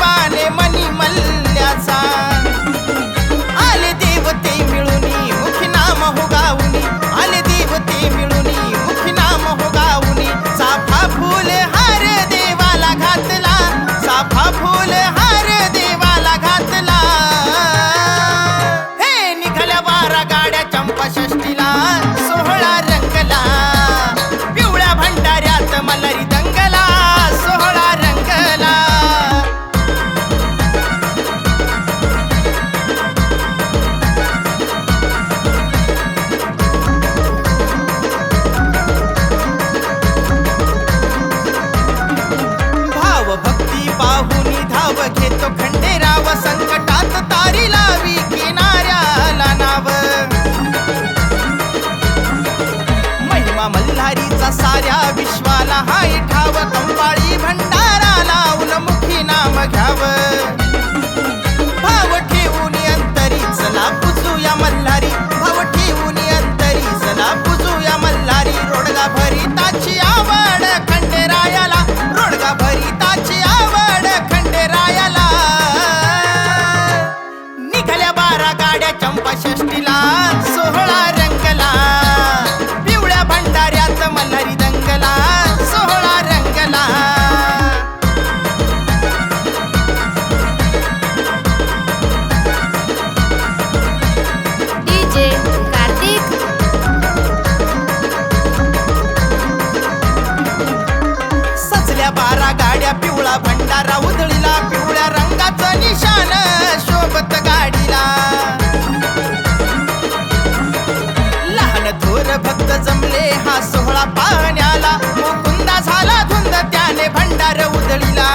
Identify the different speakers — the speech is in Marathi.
Speaker 1: Giovanni. टेस्टी लाल सोहळा पाण्याला. मुकुंदा झाला धुंद त्याने भंडार उजळीला.